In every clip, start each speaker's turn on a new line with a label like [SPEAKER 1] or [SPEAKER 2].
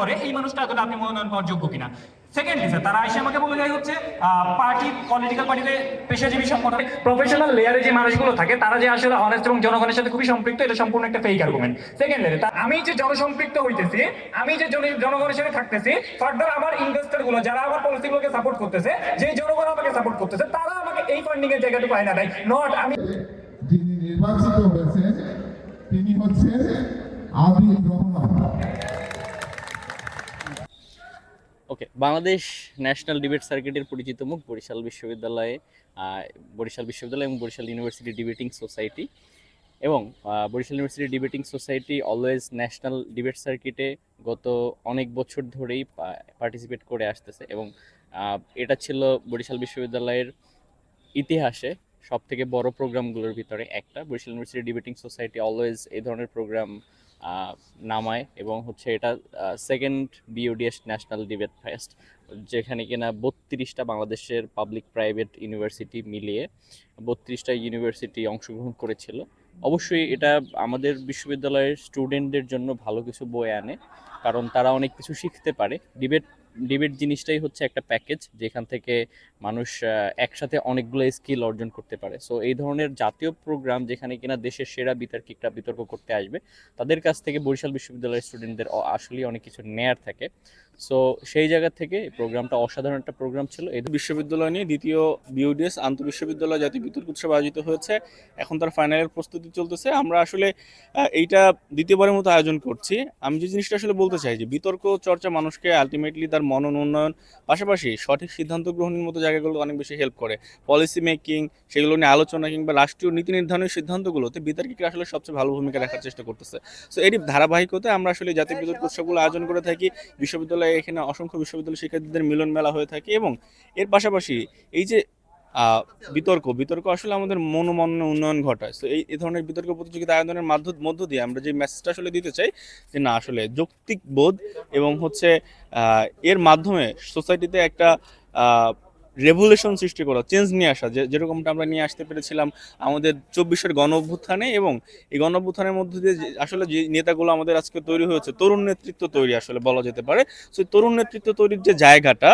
[SPEAKER 1] করে এই মানুষটা আসলে আপনি মনোনয়ন পাওয়ার যোগ্য কিনা। সেকেন্ডলি স্যার তারা এসে আমাকে বলে যায় হচ্ছে পার্টি পলিটিক্যাল পার্টিতে পেশাজীবী সংগঠন প্রফেশনাল লেয়ারে যে মানুষগুলো থাকে, তারা যে আসলে অনেস্ট এবং জনগণের সাথে খুবই সম্পৃক্ত, এটা সম্পূর্ণ একটা ফেক আর্গুমেন্ট সেকেন্ডলি আমি যে জনসম্পৃক্ত হইতেছি, আমি যে জনগণের সাথে থাকতেছি ফার্দার আমার ইনভেস্টরগুলো, যারা আমার পলিসিগুলোকে সাপোর্ট করতেছে, যে জনগণ আমাকে সাপোর্ট করতেছে, তারা আমাকে এই ফান্ডিং এর জায়গাটুকু আয়না দেয়। নট আমি
[SPEAKER 2] যিনি নির্বাচিত হয়েছেন, তিনি হচ্ছেন আদিল রহমান।
[SPEAKER 3] ওকে বাংলাদেশ ন্যাশনাল ডিবেট সার্কিটের পরিচিত মুখ বরিশাল বিশ্ববিদ্যালয়ে বরিশাল বিশ্ববিদ্যালয় এবং বরিশাল ইউনিভার্সিটি ডিবেটিং সোসাইটি এবং Barishal university debating society always national debate সার্কিটে গত অনেক বছর ধরেই পার্টিসিপেট করে আসতেছে এবং এটা ছিল বরিশাল বিশ্ববিদ্যালয়ের ইতিহাসে সব থেকে বড় প্রোগ্রামগুলোর ভিতরে একটা। Barishal university debating society always এই ধরনের প্রোগ্রাম নামায় এবং হচ্ছে এটা second BODS national debate fest যেখানে কিনা বত্রিশটা বাংলাদেশের পাবলিক প্রাইভেট ইউনিভার্সিটি মিলিয়ে বত্রিশটা ইউনিভার্সিটি অংশগ্রহণ করেছিল। অবশ্যই এটা আমাদের বিশ্ববিদ্যালয়ের স্টুডেন্টদের জন্য ভালো কিছু বয়ে আনে। কারণ তারা অনেক কিছু শিখতে পারে। ডিবেট ডিবেট জিনিসটাই হচ্ছে একটা প্যাকেজ যেখান থেকে মানুষ একসাথে অনেকগুলো স্কিল অর্জন করতে পারে। সো এই ধরনের জাতীয় প্রোগ্রাম যেখানে কিনা দেশের সেরা বিতর্কিকরা বিতর্ক করতে আসবে, তাদের কাছ থেকে বরিশাল বিশ্ববিদ্যালয়ের স্টুডেন্টদের আসলেই অনেক কিছু নেয়ার থাকে। সো সেই জায়গা থেকে প্রোগ্রামটা অসাধারণ একটা প্রোগ্রাম ছিল। এই
[SPEAKER 4] বিশ্ববিদ্যালয় নিয়ে দ্বিতীয় বিউডিএস আন্তঃবিশ্ববিদ্যালয় জাতীয় বিতর্ক উৎসব আয়োজিত হয়েছে। এখন তার ফাইনালের প্রস্তুতি চলতেছে। আমরা আসলে এইটা দ্বিতীয়বারের মতো আয়োজন করছি। আমি যে জিনিসটা আসলে বলতে চাই যে বিতর্ক চর্চা মানুষকে আলটিমেটলি তার মনন উন্নয়ন, পাশাপাশি সঠিক সিদ্ধান্ত গ্রহণের মতো জায়গাগুলো অনেক বেশি হেল্প করে। পলিসি মেকিং সেগুলো নিয়ে আলোচনা কিংবা রাষ্ট্রীয় নীতি নির্ধারণের সিদ্ধান্তগুলোতে বিতর্কিকরা আসলে সবচেয়ে ভালো ভূমিকা রাখার চেষ্টা করতেছে। সো এরই ধারাবাহিকতায় আমরা আসলে জাতীয় বিতর্ক উৎসবগুলো আয়োজন করে থাকি। বিশ্ববিদ্যালয়ে এখানে অসংখ্য বিশ্ববিদ্যালয় শিক্ষার্থীদের মিলন মেলা হয়ে থাকে এবং এর পাশাপাশি এই যে বিতর্ক বিতর্ক আসলে আমাদের মনোমন উন্নয়ন ঘটায়। তো এই ধরনের বিতর্ক প্রতিযোগিতা আয়োজনের মাধ্য, মধ্য দিয়ে আমরা যে মেসেজটা আসলে দিতে চাই, যে না, আসলে যৌক্তিক বোধ এবং হচ্ছে এর মাধ্যমে সোসাইটিতে একটা রেভলিউশন সৃষ্টি করা চেঞ্জ নিয়ে আসা, যে, যেরকমটা আমরা নিয়ে আসতে পেরেছিলাম আমাদের চব্বিশের গণ অভ্যুত্থানে এবং এই গণ অভ্যুত্থানের মধ্যে দিয়ে আসলে যে নেতাগুলো আমাদের আজকে তৈরি হয়েছে, তরুণ নেতৃত্ব তৈরি আসলে বলা যেতে পারে। সো তরুণ নেতৃত্ব তৈরির যে জায়গাটা,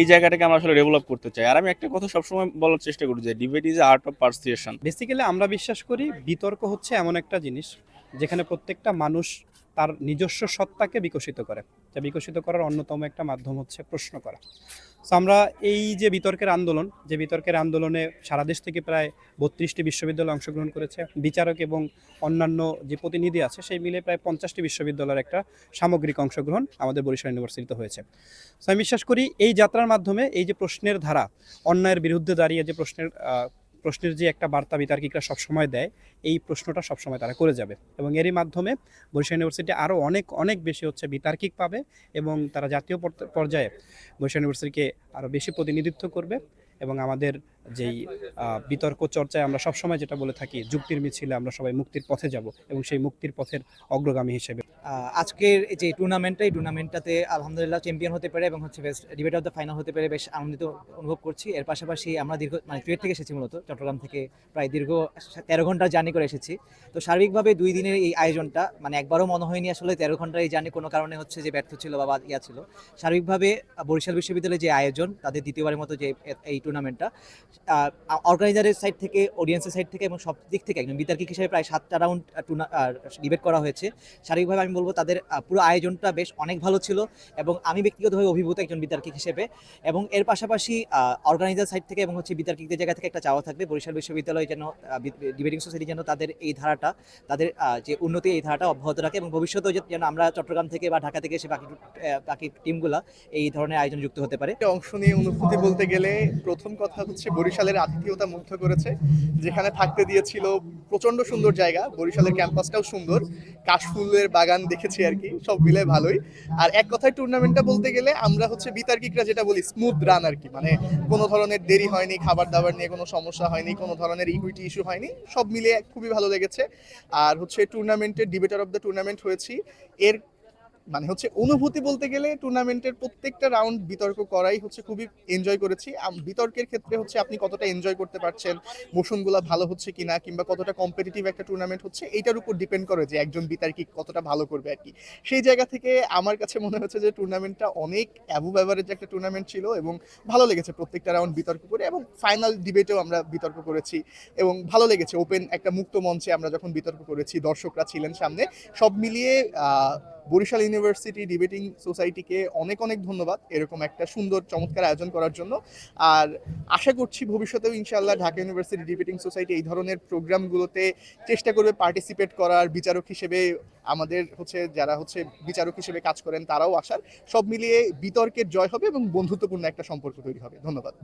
[SPEAKER 4] এই জায়গাটাকে আমরা আসলে ডেভেলপ করতে চাই। আর আমি একটা কথা সবসময় বলার চেষ্টা করি যে debate is art of persuasion
[SPEAKER 5] basically আমরা বিশ্বাস করি বিতর্ক হচ্ছে এমন একটা জিনিস, যেখানে প্রত্যেকটা মানুষ তার নিজস্ব সত্তাকে বিকশিত করে। যা বিকশিত করার অন্যতম একটা মাধ্যম হচ্ছে প্রশ্ন করা। তো আমরা এই যে বিতর্কের আন্দোলন, যে বিতর্কের আন্দোলনে সারা দেশ থেকে প্রায় বত্রিশটি বিশ্ববিদ্যালয় অংশগ্রহণ করেছে, বিচারক এবং অন্যান্য যে প্রতিনিধি আছে, সেই মিলে প্রায় পঞ্চাশটি বিশ্ববিদ্যালয়ের একটা সামগ্রিক অংশগ্রহণ আমাদের বরিশাল ইউনিভার্সিটিতে হয়েছে। সো আমি বিশ্বাস করি এই যাত্রার মাধ্যমে এই যে প্রশ্নের ধারা, অন্যায়ের বিরুদ্ধে দাঁড়িয়ে যে প্রশ্নের প্রশ্নের যে একটা বার্তা বিতার্কিকরা সবসময় দেয়, এই প্রশ্নটা সবসময় তারা করে যাবে। এবং এরই মাধ্যমে বরিশাল ইউনিভার্সিটি আরও অনেক অনেক বেশি হচ্ছে বিতার্কিক পাবে এবং তারা জাতীয় পর্যায়ে বরিশাল ইউনিভার্সিটিকে আরও বেশি প্রতিনিধিত্ব করবে এবং আমাদের যেই বিতর্ক চর্চায় আমরা সবসময় যেটা বলে থাকি যুক্তির মিছিলে আমরা সবাই মুক্তির পথে যাব এবং সেই মুক্তির পথের অগ্রগামী হিসেবে।
[SPEAKER 6] আজকের যে টুর্নামেন্টটা এই টুর্নামেন্টটাতে আলহামদুলিল্লাহ চ্যাম্পিয়ন হতে পারে এবং হচ্ছে best debate of the final হতে পারে বেশ আনন্দিত অনুভব করছি। এর পাশাপাশি আমরা দীর্ঘ মানে ট্রেড থেকে এসেছি মূলত চট্টগ্রাম থেকে প্রায় দীর্ঘ তেরো ঘণ্টা জার্নি করে এসেছি। তো সার্বিকভাবে দুই দিনের এই আয়োজনটা মানে একবারও মনে হয়নি আসলে তেরো ঘণ্টার এই জার্নি কোনো কারণে হচ্ছে যে ব্যর্থ ছিল বা বাদ ইয়া ছিল। সার্বিকভাবে বরিশাল বিশ্ববিদ্যালয়ের যে আয়োজন তাদের দ্বিতীয়বারের মতো যে এই টুর্নামেন্টটা অর্গানাইজারের সাইড থেকে অডিয়েন্সের সাইড থেকে এবং সব দিক থেকে একজন বিতর্কিক হিসেবে প্রায় সাতটা রাউন্ড ডিবেট করা হয়েছে। শারীরিকভাবে আমি বলব তাদের পুরো আয়োজনটা বেশ অনেক ভালো ছিল এবং আমি ব্যক্তিগতভাবে অভিভূত একজন বিতর্কিক হিসেবে এবং এর পাশাপাশি অর্গানাইজার সাইড থেকে এবং হচ্ছে বিতর্কিকদের জায়গা থেকে একটা চাওয়া থাকবে। বরিশাল বিশ্ববিদ্যালয় যেন ডিবেটিং সোসাইটি যেন তাদের এই ধারাটা, তাদের যে উন্নতি এই ধারাটা অব্যাহত রাখে এবং ভবিষ্যতেও যেন আমরা চট্টগ্রাম থেকে বা ঢাকা থেকে এসে বাকি বাকি টিমগুলা এই ধরনের আয়োজন যুক্ত হতে পারে।
[SPEAKER 7] অংশ নিয়ে অনুভূতি বলতে গেলে প্রথম কথা হচ্ছে বরিশালের আতিথেয়তা মুগ্ধ করেছে, যেখানে থাকতে দিয়েছিল প্রচণ্ড সুন্দর জায়গা, বরিশালের ক্যাম্পাসটাও সুন্দর, কাশফুলের বাগান দেখেছি আর কি, সব মিলে ভালোই। আর এক কথায় টুর্নামেন্টটা বলতে গেলে আমরা হচ্ছে বিতার্কিকরা যেটা বলি স্মুথ রান আর কি মানে কোনো ধরনের দেরি হয়নি খাবার দাবার নিয়ে কোনো সমস্যা হয়নি, কোনো ধরনের ইকুইটি ইস্যু হয়নি, সব মিলিয়ে খুবই ভালো লেগেছে। আর হচ্ছে টুর্নামেন্টের ডিবেটার অফ দ্য টুর্নামেন্ট হয়েছি। এর মানে হচ্ছে অনুভূতি বলতে গেলে টুর্নামেন্টের প্রত্যেকটা রাউন্ড বিতর্ক করাই হচ্ছে খুবই এনজয় করেছি। বিতর্কের ক্ষেত্রে হচ্ছে আপনি কতটা এনজয় করতে পারছেন, মোশনগুলো ভালো হচ্ছে কিনা কিংবা কতটা কম্পিটিটিভ একটা টুর্নামেন্ট হচ্ছে এটার উপর ডিপেন্ড করে যে একজন বিতার্কিক কতটা ভালো করবে আর কি। সেই জায়গা থেকে আমার কাছে মনে হচ্ছে যে টুর্নামেন্টটা অনেক অ্যাবুভ অ্যাভারেজ একটা টুর্নামেন্ট ছিল এবং ভালো লেগেছে প্রত্যেকটা রাউন্ড বিতর্ক করে এবং ফাইনাল ডিবেটেও আমরা বিতর্ক করেছি এবং ভালো লেগেছে। ওপেন একটা মুক্ত মঞ্চে আমরা যখন বিতর্ক করেছি, দর্শকরা ছিলেন সামনে, সব মিলিয়ে বরিশাল ইউনিভার্সিটি ডিবেটিং সোসাইটিকে অনেক অনেক ধন্যবাদ এরকম একটা সুন্দর চমৎকার আয়োজন করার জন্য। আর আশা করছি ভবিষ্যতেও ইনশাল্লাহ ঢাকা ইউনিভার্সিটি ডিবেটিং সোসাইটি এই ধরনের প্রোগ্রামগুলোতে চেষ্টা করবে পার্টিসিপেট করার বিচারক হিসেবে আমাদের হচ্ছে যারা হচ্ছে বিচারক হিসেবে কাজ করেন তারাও আসার। সব মিলিয়ে বিতর্কের জয় হবে এবং বন্ধুত্বপূর্ণ একটা সম্পর্ক তৈরি হবে। ধন্যবাদ।